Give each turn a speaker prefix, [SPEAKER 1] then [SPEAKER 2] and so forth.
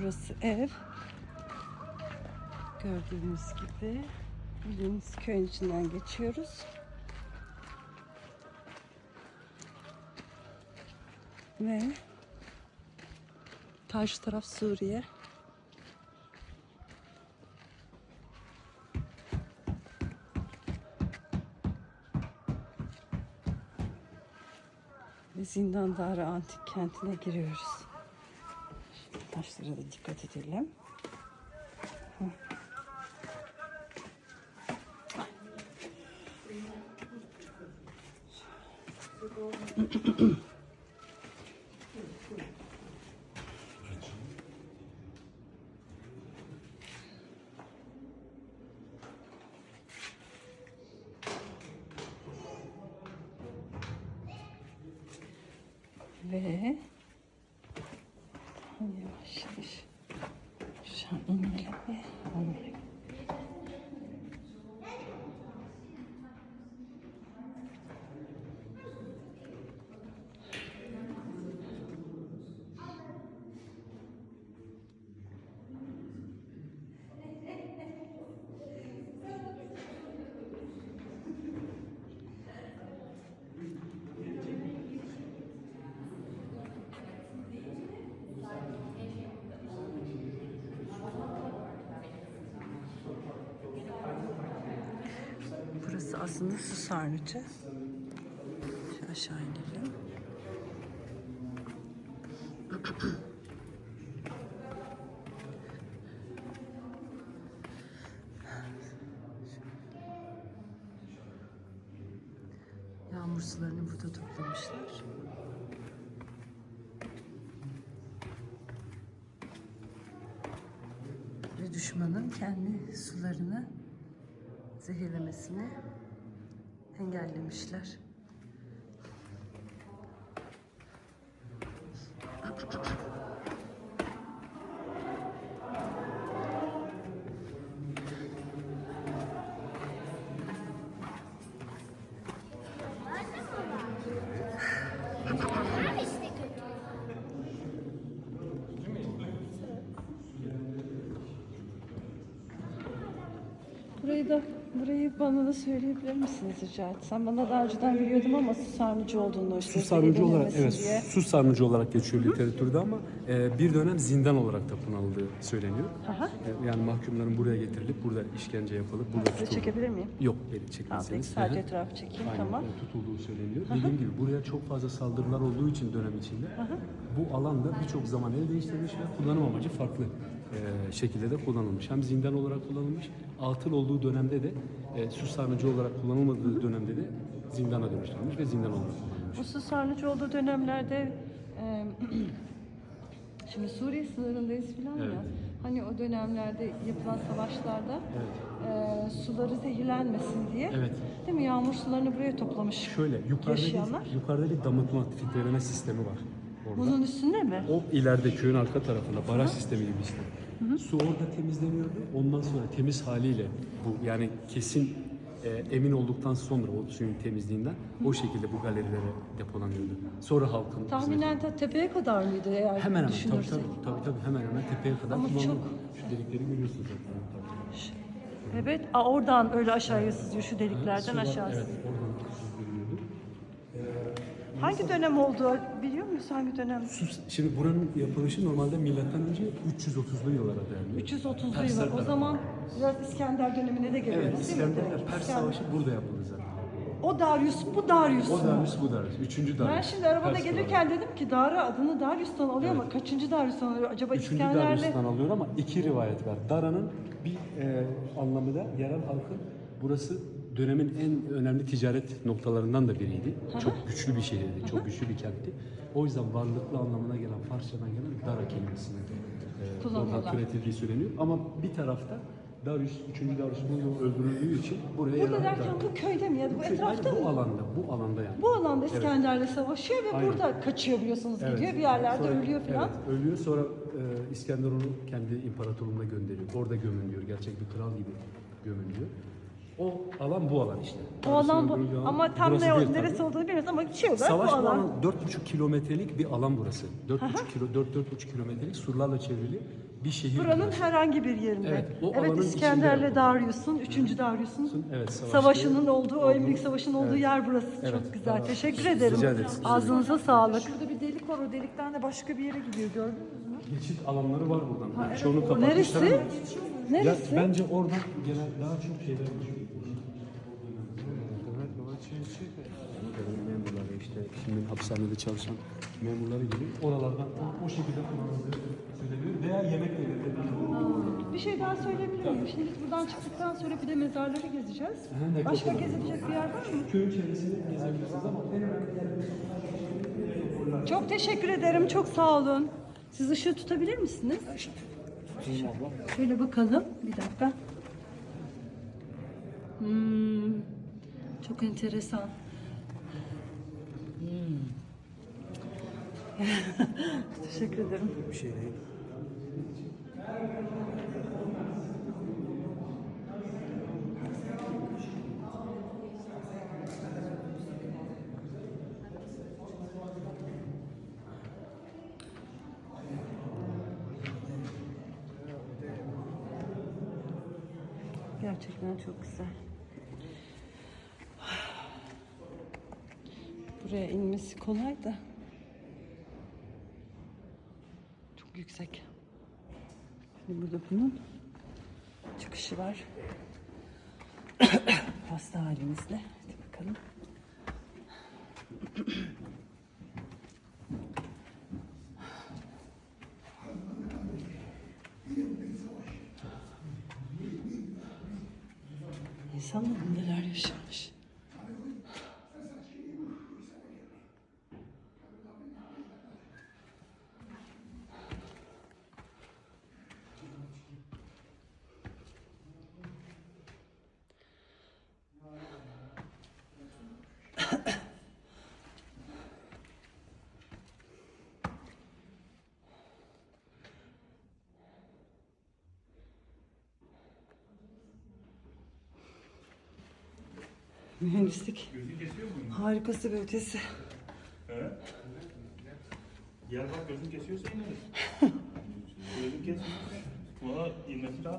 [SPEAKER 1] Burası ev. Gördüğünüz gibi bildiğiniz köyün içinden geçiyoruz. Ve karşı taraf Suriye. Ve Zindandara Antik Kenti'ne giriyoruz. Taşlara da dikkat edelim. Hı. Ve Yavaş yavaş. Aşağı inelim ve Aslında su sarnıcı. Şu aşağı inelim. Yağmur sularını burada toplamışlar. Ve düşmanın kendi sularını zehirlemesini engellemişler. Burayı da burayı bana da söyleyebilir misiniz rica etsem? Bana daha önceden biliyordum ama su sarnıcı olduğunu işte
[SPEAKER 2] Su sarnıcı olarak evet
[SPEAKER 1] diye.
[SPEAKER 2] su sarnıcı olarak geçiyor literatürde ama e, bir dönem zindan olarak da kullanıldığı söyleniyor.
[SPEAKER 1] Aha.
[SPEAKER 2] E, yani mahkumların buraya getirilip burada işkence yapılıp burada tutulduğu.
[SPEAKER 1] çekebilir miyim?
[SPEAKER 2] Yok beni çekmezseniz.
[SPEAKER 1] sadece
[SPEAKER 2] Hı hı.
[SPEAKER 1] etrafı çekeyim
[SPEAKER 2] Aynen,
[SPEAKER 1] tamam.
[SPEAKER 2] e, tutulduğu söyleniyor. Dediğim gibi buraya çok fazla saldırılar olduğu için dönem içinde bu alanda birçok zaman el değiştirmiş ve kullanım amacı farklı e, şekilde de kullanılmış. Hem zindan olarak kullanılmış, atıl olduğu dönemde de e, su sarnıcı olarak kullanılmadığı dönemde de zindana dönüştürülmüş ve zindan olarak kullanılmış.
[SPEAKER 1] Bu su sarnıcı olduğu dönemlerde e, şimdi Suriye sınırındayız filan ya.
[SPEAKER 2] Evet.
[SPEAKER 1] Hani o dönemlerde yapılan savaşlarda e, suları zehirlenmesin diye.
[SPEAKER 2] Evet.
[SPEAKER 1] Değil mi? Yağmur sularını buraya toplamış.
[SPEAKER 2] Şöyle yukarıda
[SPEAKER 1] Yaşayanlar.
[SPEAKER 2] bir, yukarıda bir damıtma, filtreleme sistemi var orada.
[SPEAKER 1] Bunun üstünde mi?
[SPEAKER 2] O ileride köyün arka tarafında baraj sistemi gibi işte. Su orada temizleniyordu. Ondan sonra temiz haliyle bu yani kesin e, emin olduktan sonra o suyun temizliğinden o şekilde bu galerilere depolanıyordu. Sonra halkın
[SPEAKER 1] Tahminen de tepeye kadar mıydı eğer
[SPEAKER 2] hemen hemen tabii,
[SPEAKER 1] düşünürsek?
[SPEAKER 2] tabii, tabii, tabii hemen hemen tepeye kadar
[SPEAKER 1] Ama
[SPEAKER 2] kullanıldı.
[SPEAKER 1] çok-
[SPEAKER 2] Şu delikleri görüyorsunuz zaten.
[SPEAKER 1] Evet, aa, oradan öyle aşağıya sızıyor şu deliklerden
[SPEAKER 2] Su var,
[SPEAKER 1] aşağısı.
[SPEAKER 2] Evet, oradan süzülüyordu.
[SPEAKER 1] Hangi dönem oldu biliyor hangi dönem?
[SPEAKER 2] Sus- Şimdi buranın yapılışı normalde milattan önce 330'lu yıllara dayanıyor.
[SPEAKER 1] 330'lu
[SPEAKER 2] Persler
[SPEAKER 1] yıllar. O zaman biraz İskender dönemine de geliyoruz
[SPEAKER 2] Evet,
[SPEAKER 1] değil mi?
[SPEAKER 2] Pers
[SPEAKER 1] İskender.
[SPEAKER 2] Savaşı burada yapıldı zaten.
[SPEAKER 1] O Darius, bu Darius.
[SPEAKER 2] O? Darius, bu Darius. Üçüncü Darius.
[SPEAKER 1] Ben şimdi arabada
[SPEAKER 2] Pers
[SPEAKER 1] gelirken dedim ki Dara adını Darius'tan alıyor ama
[SPEAKER 2] Evet.
[SPEAKER 1] kaçıncı Darius'tan alıyor? Acaba
[SPEAKER 2] Üçüncü
[SPEAKER 1] İskender'le...
[SPEAKER 2] Darius'tan alıyor ama iki rivayet var. Dara'nın bir e, anlamı da yerel halkın burası dönemin en önemli ticaret noktalarından da biriydi. Çok güçlü bir şehirdi, çok güçlü bir kentti. O yüzden varlıklı anlamına gelen Farsçadan gelen Dara kelimesini e, oradan türetildiği söyleniyor. Ama bir tarafta Darius, 3. Darius bunu öldürüldüğü için buraya
[SPEAKER 1] Burada derken bu köyde mi ya da bu
[SPEAKER 2] Köy-
[SPEAKER 1] etrafta mı?
[SPEAKER 2] Bu alanda, bu alanda yani.
[SPEAKER 1] Bu alanda İskender'le savaşıyor ve
[SPEAKER 2] Aynen.
[SPEAKER 1] burada kaçıyor biliyorsunuz
[SPEAKER 2] Evet.
[SPEAKER 1] gidiyor bir yerlerde
[SPEAKER 2] Sonra-
[SPEAKER 1] ölüyor falan.
[SPEAKER 2] Evet, ölüyor sonra e, İskender onu kendi imparatorluğuna gönderiyor. Orada gömülüyor. Gerçek bir kral gibi gömülüyor. O alan bu alan işte.
[SPEAKER 1] O alan bu.
[SPEAKER 2] Alan.
[SPEAKER 1] Ama tam ne
[SPEAKER 2] değil
[SPEAKER 1] o,
[SPEAKER 2] tabii.
[SPEAKER 1] neresi olduğunu bilmiyoruz ama şey olarak
[SPEAKER 2] Savaş
[SPEAKER 1] bu alan.
[SPEAKER 2] alanı 4,5 kilometrelik bir alan burası. 4,5 kilo 4 4,5 kilometrelik surlarla çevrili bir şehir.
[SPEAKER 1] Buranın
[SPEAKER 2] burası.
[SPEAKER 1] herhangi bir yerinde.
[SPEAKER 2] Evet, o
[SPEAKER 1] evet İskender'le. Darius'un, 3. Darius'un
[SPEAKER 2] Evet,
[SPEAKER 1] savaşının olduğu, o en
[SPEAKER 2] olduğu-
[SPEAKER 1] büyük savaşın olduğu
[SPEAKER 2] Evet.
[SPEAKER 1] yer burası.
[SPEAKER 2] Evet,
[SPEAKER 1] Çok güzel.
[SPEAKER 2] bravo.
[SPEAKER 1] Teşekkür ederim.
[SPEAKER 2] Rica ederiz.
[SPEAKER 1] Ağzınıza sağlık. Şurada bir delik var. O delikten de başka bir yere gidiyor. Gördünüz mü?
[SPEAKER 2] Geçit alanları var buradan. Yani Çoğunu kapatmışlar.
[SPEAKER 1] Neresi?
[SPEAKER 2] ama- Ya,
[SPEAKER 1] Neresi?
[SPEAKER 2] bence oradan gelen daha çok şeyler var. Şimdi hapishanede çalışan memurları gibi oralardan o, o şekilde kullanıldığı söylenebilir veya yemek verilebilir.
[SPEAKER 1] Bir şey daha söyleyebilir miyim? Şimdi biz buradan çıktıktan sonra bir de mezarları gezeceğiz.
[SPEAKER 2] Ne
[SPEAKER 1] Başka gezilecek bir yer var mı?
[SPEAKER 2] Köyün çevresinde gezebilirsiniz ama en önemli
[SPEAKER 1] Çok teşekkür ederim. Çok sağ olun. Siz ışığı tutabilir misiniz? Şöyle bakalım. Bir dakika. Hmm, çok enteresan. teşekkür ederim.
[SPEAKER 2] bir şey değil.
[SPEAKER 1] Gerçekten çok güzel. Buraya inmesi kolay da. Çok yüksek. Şimdi burada bunun çıkışı var. Hasta halimizle. Hadi bakalım. İnsanlar neler yaşamış. Mühendislik
[SPEAKER 3] Gözü kesiyor muyum?
[SPEAKER 1] harikası ve ötesi.
[SPEAKER 3] He? Gel bak gözün kesiyorsa ineriz. gözün kesmiyorsa ona inmesi lazım.